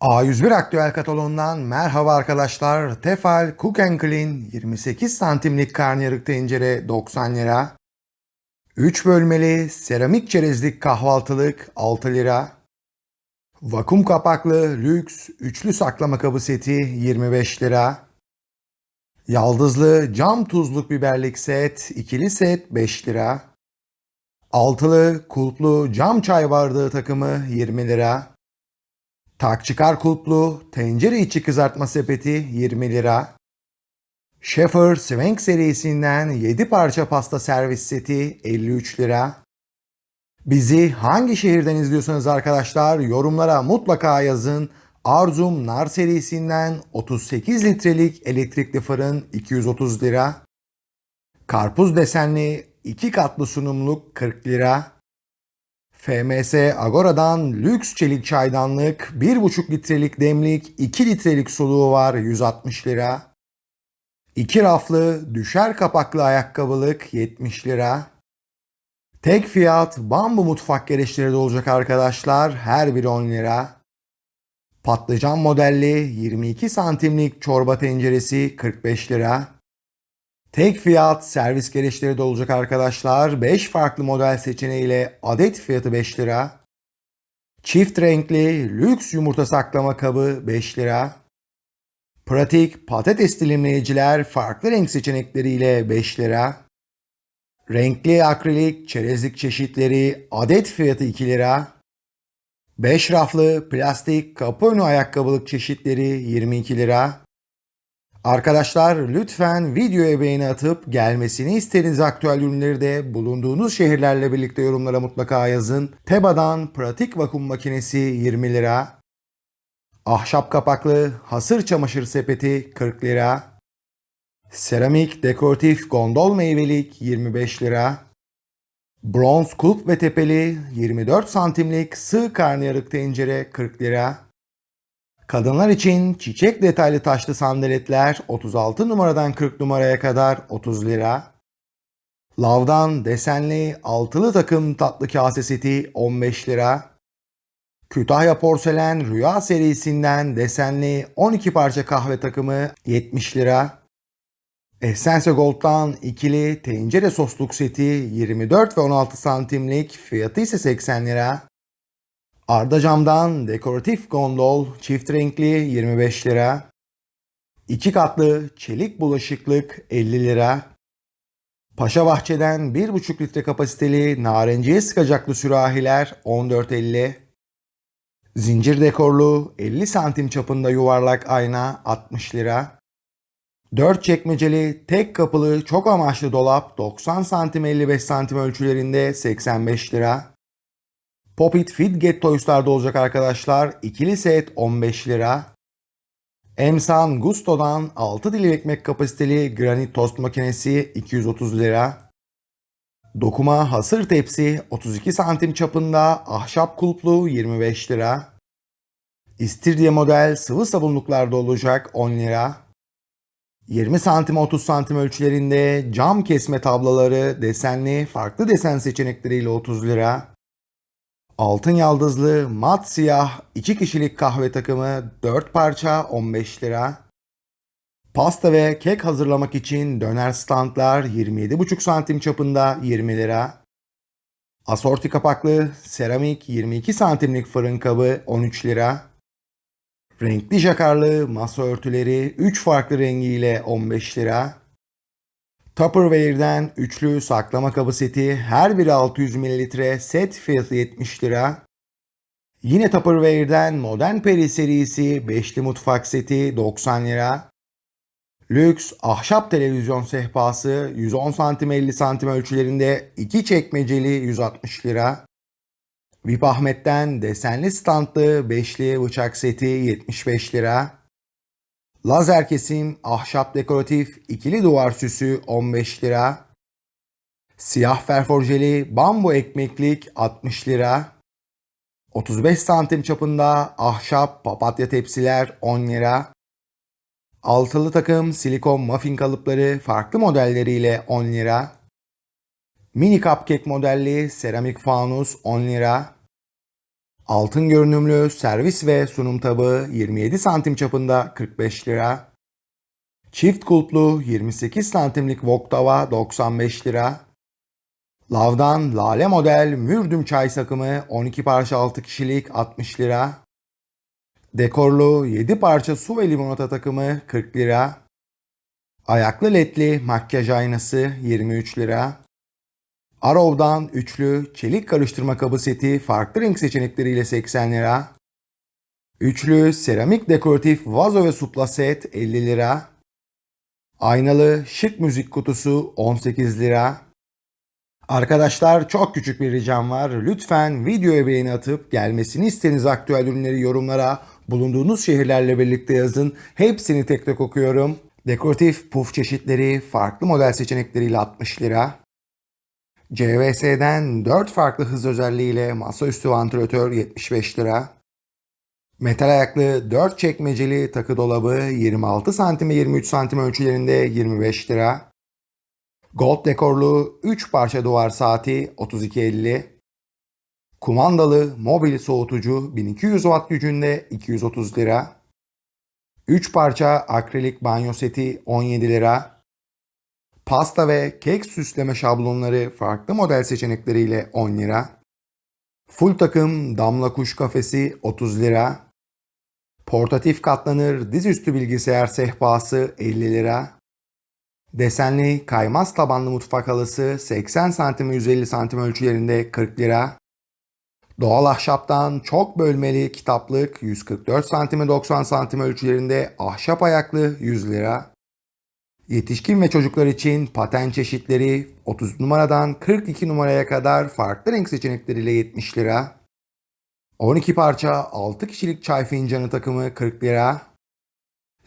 A101 Aktüel Kataloğundan merhaba arkadaşlar. Tefal Cook Clean 28 santimlik karnıyarık tencere 90 lira. 3 bölmeli seramik çerezlik kahvaltılık 6 lira. Vakum kapaklı lüks üçlü saklama kabı seti 25 lira. Yaldızlı cam tuzluk biberlik set ikili set 5 lira. Altılı kulplu cam çay bardağı takımı 20 lira. Tak çıkar kulplu tencere içi kızartma sepeti 20 lira. Schaefer Swank serisinden 7 parça pasta servis seti 53 lira. Bizi hangi şehirden izliyorsanız arkadaşlar yorumlara mutlaka yazın. Arzum Nar serisinden 38 litrelik elektrikli fırın 230 lira. Karpuz desenli 2 katlı sunumluk 40 lira. FMS Agora'dan lüks çelik çaydanlık, 1,5 litrelik demlik, 2 litrelik suluğu var 160 lira. 2 raflı düşer kapaklı ayakkabılık 70 lira. Tek fiyat bambu mutfak gereçleri de olacak arkadaşlar. Her biri 10 lira. Patlıcan modelli 22 santimlik çorba tenceresi 45 lira. Tek fiyat servis gereçleri de olacak arkadaşlar. 5 farklı model seçeneğiyle adet fiyatı 5 lira. Çift renkli lüks yumurta saklama kabı 5 lira. Pratik patates dilimleyiciler farklı renk seçenekleriyle 5 lira. Renkli akrilik çerezlik çeşitleri adet fiyatı 2 lira. 5 raflı plastik kapı önü ayakkabılık çeşitleri 22 lira. Arkadaşlar lütfen videoya beğeni atıp gelmesini istediğiniz aktüel ürünleri de bulunduğunuz şehirlerle birlikte yorumlara mutlaka yazın. Teba'dan pratik vakum makinesi 20 lira. Ahşap kapaklı hasır çamaşır sepeti 40 lira. Seramik dekoratif gondol meyvelik 25 lira. Bronz kulp ve tepeli 24 santimlik sığ karnıyarık tencere 40 lira. Kadınlar için çiçek detaylı taşlı sandaletler 36 numaradan 40 numaraya kadar 30 lira. Lavdan desenli altılı takım tatlı kase seti 15 lira. Kütahya Porselen Rüya serisinden desenli 12 parça kahve takımı 70 lira. Essence Gold'dan ikili tencere sosluk seti 24 ve 16 santimlik fiyatı ise 80 lira. Arda camdan dekoratif gondol çift renkli 25 lira. 2 katlı çelik bulaşıklık 50 lira. Paşa Bahçe'den 1,5 litre kapasiteli narenciye sıkacaklı sürahiler 14.50. Zincir dekorlu 50 santim çapında yuvarlak ayna 60 lira. 4 çekmeceli tek kapılı çok amaçlı dolap 90 santim 55 santim ölçülerinde 85 lira. Popit Fidget Toys'larda olacak arkadaşlar. İkili set 15 lira. Emsan Gusto'dan 6 dilim ekmek kapasiteli granit tost makinesi 230 lira. Dokuma hasır tepsi 32 santim çapında ahşap kulplu 25 lira. İstiridye model sıvı sabunluklarda olacak 10 lira. 20 santim 30 santim ölçülerinde cam kesme tablaları desenli farklı desen seçenekleriyle 30 lira. Altın yaldızlı mat siyah 2 kişilik kahve takımı 4 parça 15 lira. Pasta ve kek hazırlamak için döner standlar 27,5 santim çapında 20 lira. Asorti kapaklı seramik 22 santimlik fırın kabı 13 lira. Renkli jakarlı masa örtüleri 3 farklı rengiyle 15 lira. Tupperware'den üçlü saklama kabı seti her biri 600 ml set fiyatı 70 lira. Yine Tupperware'den Modern Peri serisi beşli mutfak seti 90 lira. Lüks ahşap televizyon sehpası 110 santim 50 santim ölçülerinde 2 çekmeceli 160 lira. VIP Ahmet'ten desenli standlı beşli bıçak seti 75 lira. Lazer kesim ahşap dekoratif ikili duvar süsü 15 lira. Siyah ferforjeli bambu ekmeklik 60 lira. 35 santim çapında ahşap papatya tepsiler 10 lira. Altılı takım silikon muffin kalıpları farklı modelleriyle 10 lira. Mini cupcake modelli seramik fanus 10 lira. Altın görünümlü servis ve sunum tabağı 27 santim çapında 45 lira. Çift kulplu 28 santimlik wok tava 95 lira. Lavdan lale model mürdüm çay sakımı 12 parça 6 kişilik 60 lira. Dekorlu 7 parça su ve limonata takımı 40 lira. Ayaklı ledli makyaj aynası 23 lira. Arrow'dan üçlü çelik karıştırma kabı seti farklı renk seçenekleriyle 80 lira. Üçlü seramik dekoratif vazo ve supla set 50 lira. Aynalı şık müzik kutusu 18 lira. Arkadaşlar çok küçük bir ricam var. Lütfen videoya beğeni atıp gelmesini istediğiniz aktüel ürünleri yorumlara bulunduğunuz şehirlerle birlikte yazın. Hepsini tek tek okuyorum. Dekoratif puf çeşitleri farklı model seçenekleriyle 60 lira. CVS'den 4 farklı hız özelliğiyle masaüstü vantilatör 75 lira. Metal ayaklı 4 çekmeceli takı dolabı 26 cm 23 cm ölçülerinde 25 lira. Gold dekorlu 3 parça duvar saati 32.50. Kumandalı mobil soğutucu 1200 watt gücünde 230 lira. 3 parça akrilik banyo seti 17 lira. Pasta ve kek süsleme şablonları farklı model seçenekleriyle 10 lira. Full takım damla kuş kafesi 30 lira. Portatif katlanır dizüstü bilgisayar sehpası 50 lira. Desenli kaymaz tabanlı mutfak halısı 80 cm 150 cm ölçülerinde 40 lira. Doğal ahşaptan çok bölmeli kitaplık 144 cm 90 cm ölçülerinde ahşap ayaklı 100 lira. Yetişkin ve çocuklar için paten çeşitleri 30 numaradan 42 numaraya kadar farklı renk seçenekleriyle 70 lira. 12 parça 6 kişilik çay fincanı takımı 40 lira.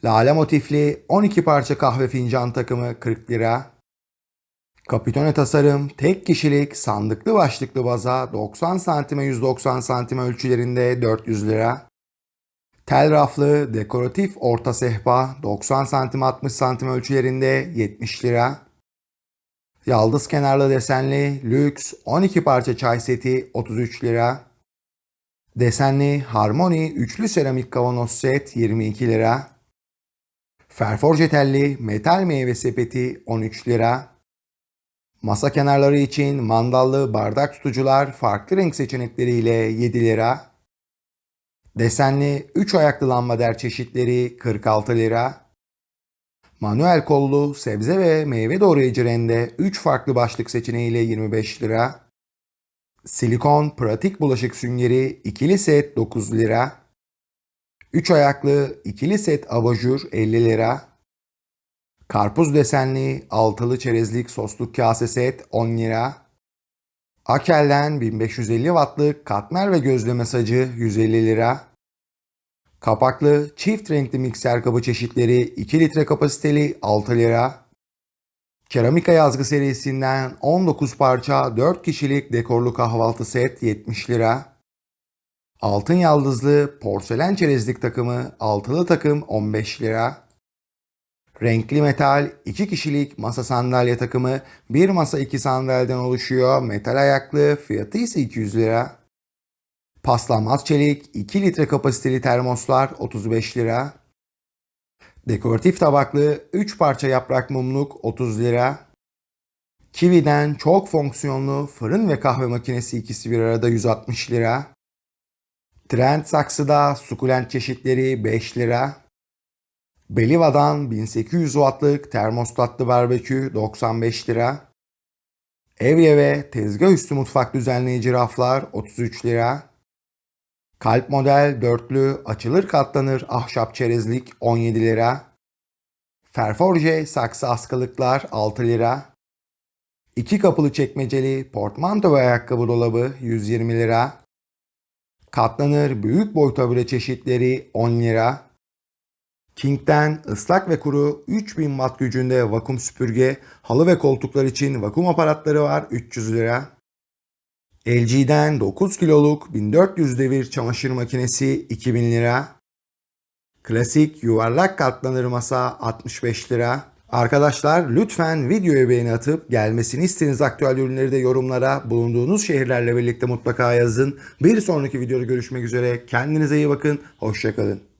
Lale motifli 12 parça kahve fincan takımı 40 lira. Kapitone tasarım tek kişilik sandıklı başlıklı vaza 90 cm 190 cm ölçülerinde 400 lira. Tel raflı dekoratif orta sehpa 90 cm 60 cm ölçülerinde 70 lira. Yaldız kenarlı desenli lüks 12 parça çay seti 33 lira. Desenli harmoni üçlü seramik kavanoz set 22 lira. Ferforje telli metal meyve sepeti 13 lira. Masa kenarları için mandallı bardak tutucular farklı renk seçenekleriyle 7 lira. Desenli 3 ayaklı lambader çeşitleri 46 lira. Manuel kollu sebze ve meyve doğrayıcı rende 3 farklı başlık seçeneğiyle 25 lira. Silikon pratik bulaşık süngeri ikili set 9 lira. 3 ayaklı ikili set abajur 50 lira. Karpuz desenli altılı çerezlik sosluk kase set 10 lira. Akel'den 1550 wattlık katmer ve gözleme sacı 150 lira. Kapaklı çift renkli mikser kabı çeşitleri 2 litre kapasiteli 6 lira. Keramika yazgı serisinden 19 parça 4 kişilik dekorlu kahvaltı set 70 lira. Altın yaldızlı porselen çerezlik takımı altılı takım 15 lira. Renkli metal 2 kişilik masa sandalye takımı bir masa 2 sandalyeden oluşuyor. Metal ayaklı fiyatı ise 200 lira. Paslanmaz çelik 2 litre kapasiteli termoslar 35 lira. Dekoratif tabaklı 3 parça yaprak mumluk 30 lira. Kiwi'den çok fonksiyonlu fırın ve kahve makinesi ikisi bir arada 160 lira. Trend saksıda sukulent çeşitleri 5 lira. Beliva'dan 1800 wattlık termostatlı barbekü 95 lira. Evye ve tezgah üstü mutfak düzenleyici raflar 33 lira. Kalp model dörtlü açılır katlanır ahşap çerezlik 17 lira. Ferforje saksı askılıklar 6 lira. İki kapılı çekmeceli portmanto ve ayakkabı dolabı 120 lira. Katlanır büyük boy tabure çeşitleri 10 lira. King'den ıslak ve kuru 3000 watt gücünde vakum süpürge, halı ve koltuklar için vakum aparatları var 300 lira. LG'den 9 kiloluk 1400 devir çamaşır makinesi 2000 lira. Klasik yuvarlak katlanır masa 65 lira. Arkadaşlar lütfen videoya beğeni atıp gelmesini istediğiniz aktüel ürünleri de yorumlara bulunduğunuz şehirlerle birlikte mutlaka yazın. Bir sonraki videoda görüşmek üzere. Kendinize iyi bakın. Hoşçakalın.